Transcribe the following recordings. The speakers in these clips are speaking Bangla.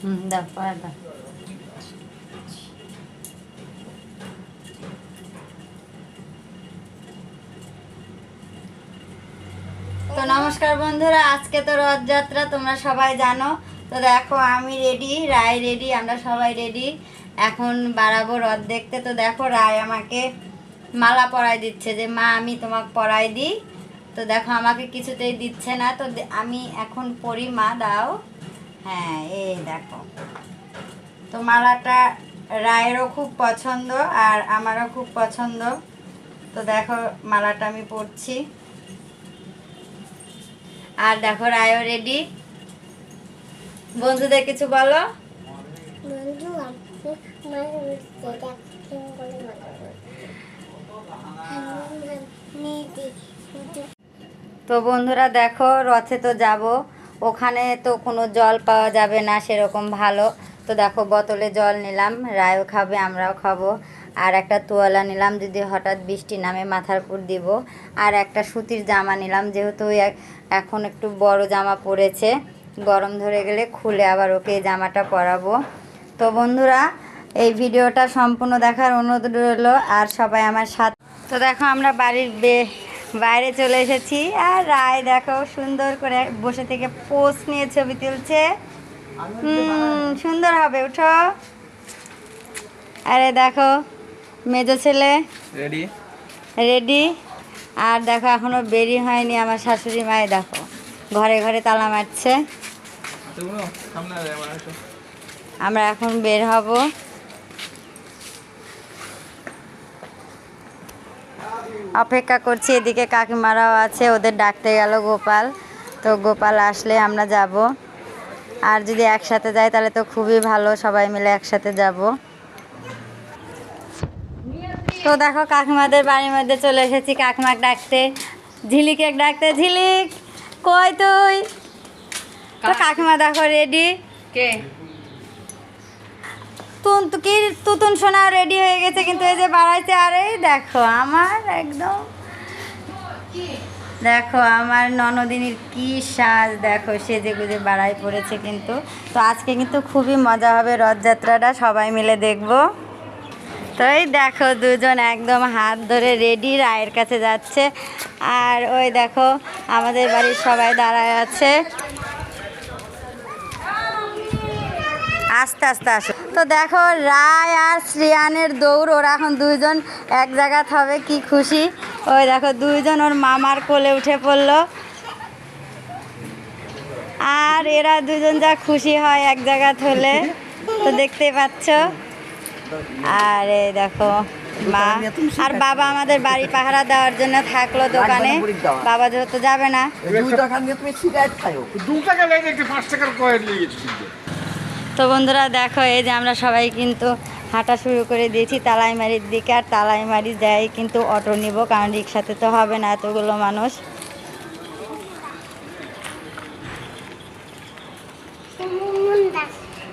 হুম, দাও পড়া তো নমস্কার বন্ধুরা, আজকে তো রথযাত্রা, তোমরা সবাই জানো। তো দেখো, আমি রেডি রায় রেডি আমরা সবাই রেডি এখন বাড়াবো রথ দেখতে। তো দেখো, রায় আমাকে মালা পরাই দিচ্ছে যে, মা, আমি তোমাকে পরাই দিই। তো দেখো, আমাকে কিছুতেই দিচ্ছে না। তো আমি এখন পরি, মা, দাও। হ্যাঁ এই দেখো। তো মালাটা রায়েরও খুব পছন্দ আর আমারও খুব পছন্দ। তো দেখো মালাটা আমি পরছি। আর দেখো রায়ও রেডি বন্ধুদের কিছু বলো? তো বন্ধুরা দেখো রথে তো যাব। ওখানে তো কোনো জল পাওয়া যাবে না, সেরকম ভালো। তো দেখো, বোতলে জল নিলাম, রায়ও খাবে, আমরাও খাব। আর একটা তোয়ালা নিলাম, যদি হঠাৎ বৃষ্টি নামে মাথার উপর দিব। আর একটা সুতির জামা নিলাম, যেহেতু এখন একটু বড় জামা পরেছে। গরম ধরে গেলে খুলে আবার ওকে এই জামাটা পরাবো। তো বন্ধুরা, এই ভিডিওটা সম্পূর্ণ দেখার অনুরোধ রইল, আর সবাই আমার সাথে তো দেখো, আমরা বাড়ির বে বাইরে চলে এসেছি। আর রায় দেখো সুন্দর করে বসে থেকে পোস্ট নিয়ে ছবি তুলছে। হুম সুন্দর হবে উঠো। আরে দেখো মেজো ছেলে। রেডি রেডি আর দেখো এখনও বেরি হয়নি আমার শাশুড়ি মায়ে দেখো। ঘরে ঘরে তালা মারছে। আমরা এখন বের হব। অপেক্ষা করছি এদিকে কাকিমারাও আছে ওদের ডাকতে গেল গোপাল। তো গোপাল আসলে আমরা যাব। আর যদি একসাথে যাই তাহলে তো খুবই ভালো সবাই মিলে একসাথে যাব। তো দেখো কাকিমাদের বাড়ির মধ্যে চলে এসেছি কাকিমাক ডাকতে। ঝিলিকে ডাকতে ঝিলিক কই তুই? তো কাকিমা দেখো রেডি কে? তুন তুতুন সোনা রেডি হয়ে গেছে, কিন্তু এই যে বাড়াইতে আরে দেখো আমার একদম দেখো আমার ননদিনীর কি সাজ, দেখো সেজে গুজে বাড়াই পড়েছে কিন্তু। তো আজকে কিন্তু খুবই মজা হবে রথযাত্রাটা, সবাই মিলে দেখব। তো এই দেখো দুজন একদম হাত ধরে রেডি রায়ের কাছে যাচ্ছে। আর ওই দেখো আমাদের বাড়ির সবাই দাঁড়ায় আছে। আস্তে আস্তে আসো। তো দেখো রায় আর শ্রিয়ানের দৌড় ওরা এখন দুইজন এক জায়গাতে হবে কি খুশি। ওই দেখো দুইজন ওর মামার কোলে উঠে পড়ল। আর এরা দুজন যা খুশি হয় এক জায়গাতে হলে তো দেখতেই পাচ্ছ। আর এই দেখো মা আর বাবা আমাদের বাড়ি পাহারা দেওয়ার জন্য থাকল দোকানে। বাবা যেহেতু যাবে না। তো বন্ধুরা দেখো এই যে আমরা সবাই কিন্তু হাঁটা শুরু করে দিয়েছি তালাইমারির দিকে আর তালাইমারি যাই কিন্তু অটো নিব কারণ রিক্সাতে তো হবে না এতগুলো মানুষ।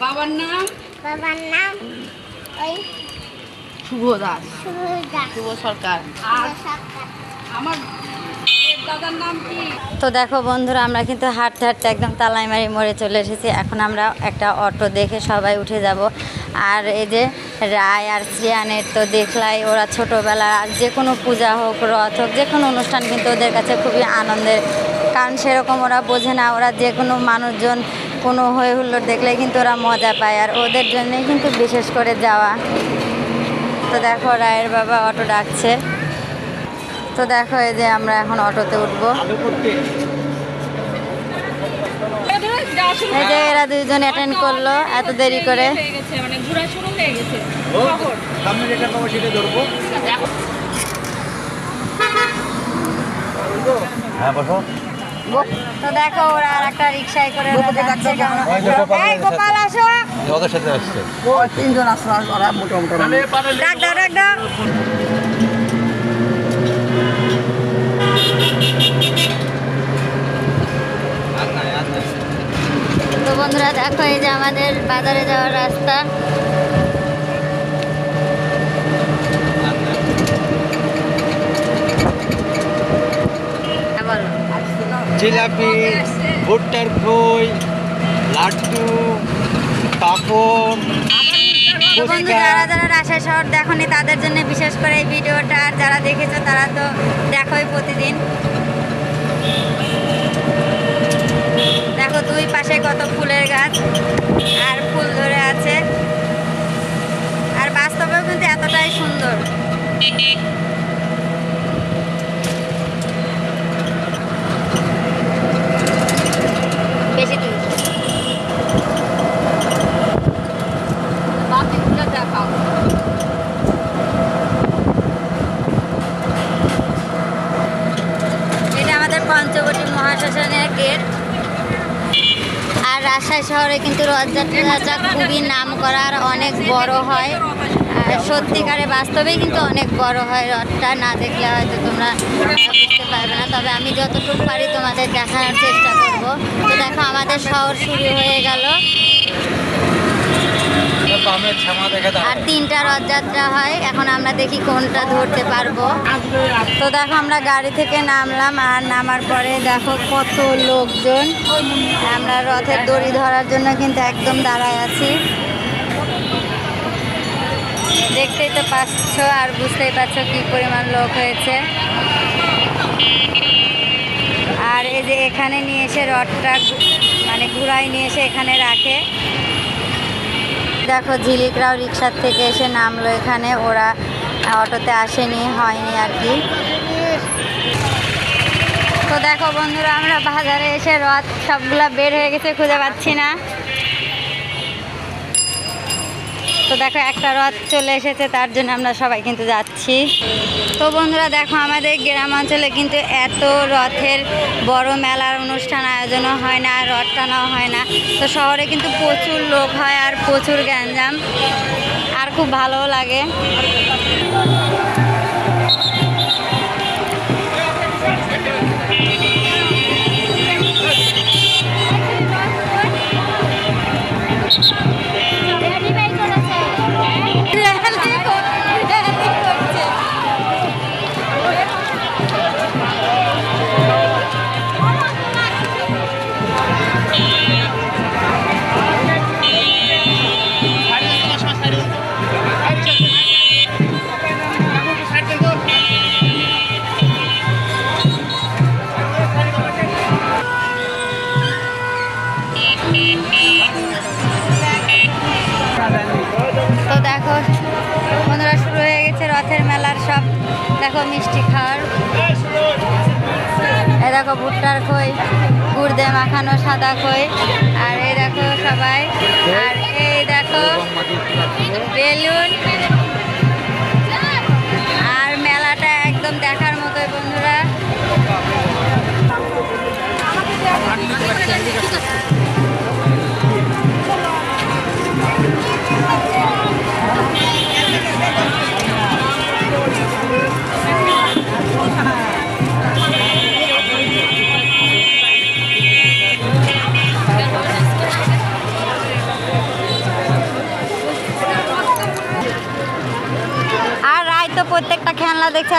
বাবার নাম? বাবার নাম ওই শুভ দাস শুভ সরকার। আর আমার তো দেখো বন্ধুরা, আমরা কিন্তু হাঁটতে হাঁটতে একদম তালাইমারি মোড়ে চলে এসেছি। এখন আমরা একটা অটো দেখে সবাই উঠে যাব। আর এই যে রায় আর শ্রিয়ানের তো দেখলাই, ওরা ছোটোবেলার আর যে কোনো পূজা হোক, রথ হোক, যে কোনো অনুষ্ঠান কিন্তু ওদের কাছে খুবই আনন্দের। কারণ সেরকম ওরা বোঝে না, ওরা যে কোনো মানুষজন কোনো হয়ে হুল্লোড় দেখলে কিন্তু ওরা মজা পায়। আর ওদের জন্যই কিন্তু বিশেষ করে যাওয়া। তো দেখো রায়ের বাবা অটো ডাকছে। তো দেখো এই যে আমরা এখন অটোতে উঠবো। এই যে এরা দুইজন অ্যাটেন্ড করল এত দেরি করে। হয়ে গেছে মানে ঘোরা শুরু হয়ে গেছে সামনে যেটা পাবো সেটা ধরবো হ্যাঁ বসো তো দেখো ওরা আর একটা রিক্সায় করে গোপাল আসো। ওদের সাথে আসছে। তিনজন ডাক ডাক দাও। বন্ধুরা আমাদের বাজারে যাওয়ার রাস্তা। হ্যাঁ, জিলাপি ভুট্টার খই লাড্ডু পাপড়। বন্ধু যারা যারা রাজশাহী শহর দেখনি তাদের জন্য বিশেষ করে এই ভিডিওটা আর যারা দেখেছ তারা তো দেখোই প্রতিদিন। দেখো দুই পাশে কত ফুলের গাছ আর ফুল ধরে আছে। আর বাস্তবেও কিন্তু এতটাই সুন্দর বেশি দূর বাতিগুলো দেখাও এটা আমাদের পঞ্চবটী মহাশ্মশানের গেট আর শহরে কিন্তু রথযাত্রা খুবই নাম করার অনেক বড় হয়। সত্যিকারে বাস্তবেই কিন্তু অনেক বড় হয় রথটা, না দেখলে হয়তো তোমরা বুঝতে পারবে না। তবে আমি যতটুকু পারি তোমাদের দেখানোর চেষ্টা করব। তো দেখো, আমাদের শহর শুরু হয়ে গেল বামের ছামা দেখা দাও আর তিনটা রথযাত্রা হয়, এখন আমরা দেখি কোনটা ধরতে পারব। তো দেখো, আমরা গাড়ি থেকে নামলাম, আর নামার পরে দেখো কত লোকজন। আমরা রথের দড়ি ধরার জন্য কিন্তু একদম দাঁড়ায় আছি। দেখতেই তো পাচ্ছ আর বুঝতেই পারছ কি পরিমাণ লোক হয়েছে। আর এই যে এখানে নিয়ে এসে রথটা মানে ঘুরাই নিয়ে এসে এখানে রাখে। দেখো, ঝিলিকরাও রিক্সার থেকে এসে নামলো এখানে। ওরা অটোতে আসেনি, হয়নি আর কি। তো দেখো বন্ধুরা, আমরা বাজারে এসে রথ সবগুলা বের হয়ে গেছে, খুঁজে পাচ্ছি না। তো দেখো, একটা রথ চলে এসেছে, তার জন্য আমরা সবাই কিন্তু যাচ্ছি। তো বন্ধুরা, দেখো, আমাদের গ্রাম অঞ্চলে কিন্তু এত রথের বড় মেলার অনুষ্ঠান আয়োজনও হয় না রথ টানাও হয় না। তো শহরে কিন্তু প্রচুর লোক হয় আর প্রচুর গ্যাঞ্জাম, আর খুব ভালোও লাগে। মিষ্টি খাওয়ার। এ দেখো ভুট্টার খই গুড় দিয়ে মাখানো সাদা খই, আর এই দেখো সবাই, আর এই দেখো বেলুন। আর মেলাটা একদম দেখার মতোই বন্ধুরা।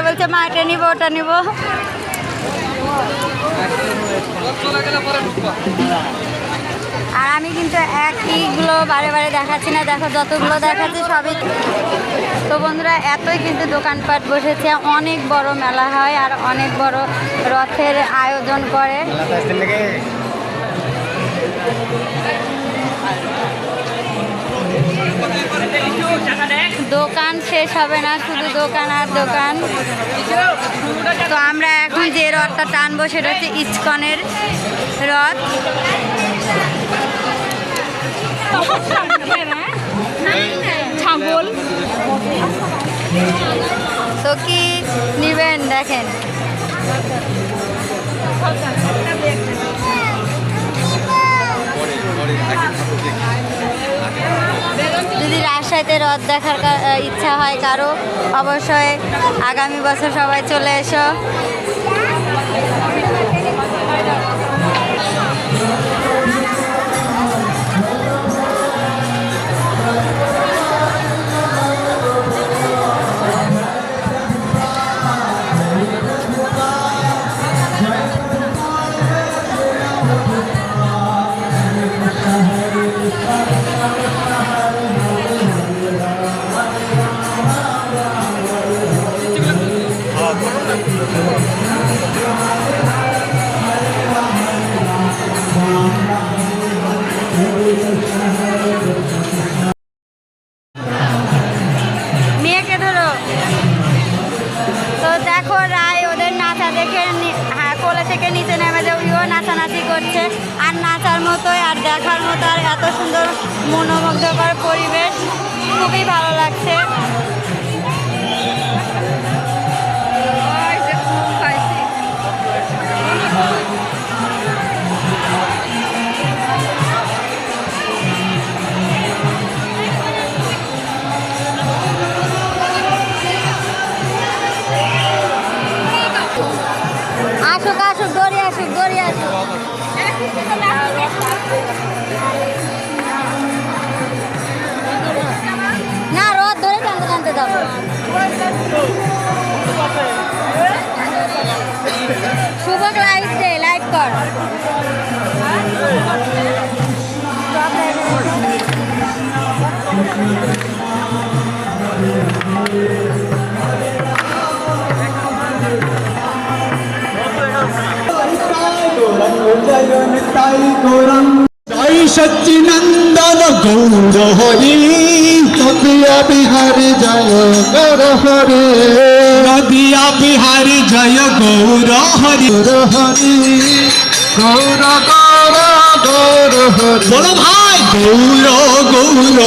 দেখছে বলছে, মা, এটা নিবো, ওটা নিবো। আর আমি কিন্তু একইগুলো বারে বারে দেখাচ্ছি না। দেখো, যতগুলো দেখাচ্ছি সবই তো বন্ধুরা, এতই কিন্তু দোকানপাট বসেছে। অনেক বড় মেলা হয় আর অনেক বড় রথের আয়োজন করে। দোকান শেষ হবে না শুধু দোকান আর দোকান। তো আমরা এখন যে রথটা টানবো সেটা হচ্ছে ইস্কনের রথ। ছাগল। তো কি নিবেন দেখেন। যদি রাজশাহীতে রথ দেখার ইচ্ছা হয় কারও অবশ্যই আগামী বছর সবাই চলে এসো। থেকে নিচে নেমে যে নাচানাচি করছে। আর নাচার মতোই আর দেখার মতো আর এত সুন্দর মনোমুগ্ধকর পরিবেশ। খুবই ভালো লাগছে। জয় সচ্চিনন্দন গৌর হরি নদিয়া বিহারি জয় গৌর হরি নদিয়া বিহারি জয় গৌর হরি হরি গৌর গৌর গৌর হরি বড় ভাই গৌর গৌর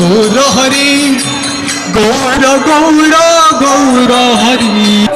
গৌর হরি। গৌর গৌর গৌর হরি।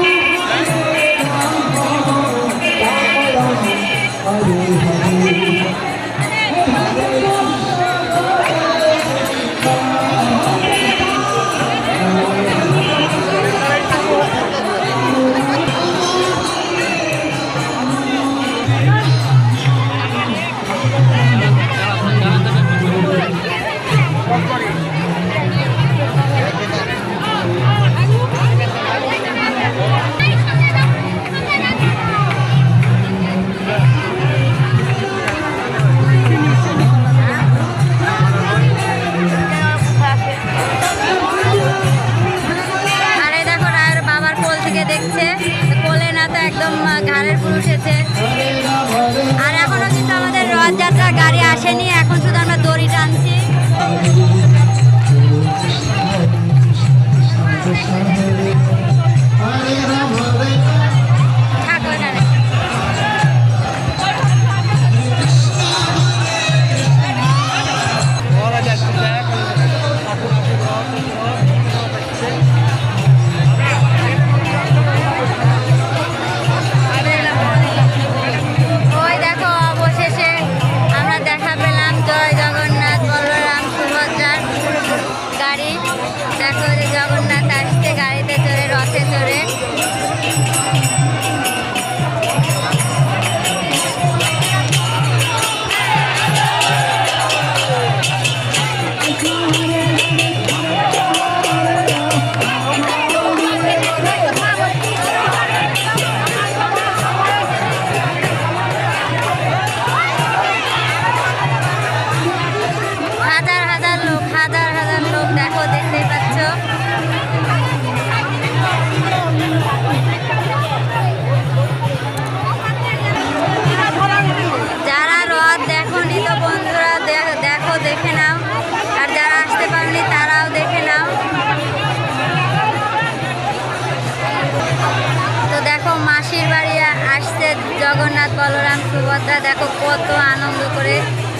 সুভদ্রা, দেখো কত আনন্দ করে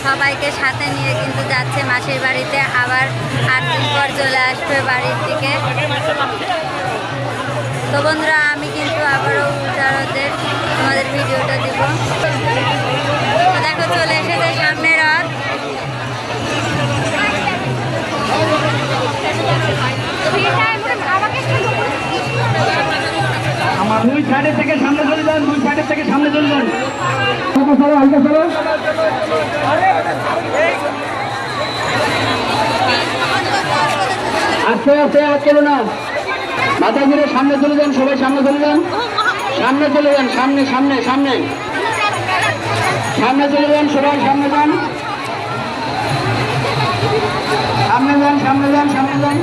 সবাইকে সাথে নিয়ে কিন্তু যাচ্ছে মাসির বাড়িতে। আবার আট দিন পর চলে আসবে বাড়ির দিকে। তো বন্ধুরা, আমি কিন্তু আবারও উল্টারতে তোমাদের ভিডিওটা দিব। দেখো, চলে এসেছে সামনে রথ। দুই সাইডের থেকে সামনে চলে যান, দুই সাইডের থেকে সামনে চলে যান। আস্তে আস্তে হাত না। মাথা ঘুরে সামনে চলে যান, সবাই সামনে চলে যান। সামনে চলে যান, সামনে সামনে সামনে। সামনে চলে যান, সবাই সামনে যান। সামনে যান সামনে যান সামনে যান।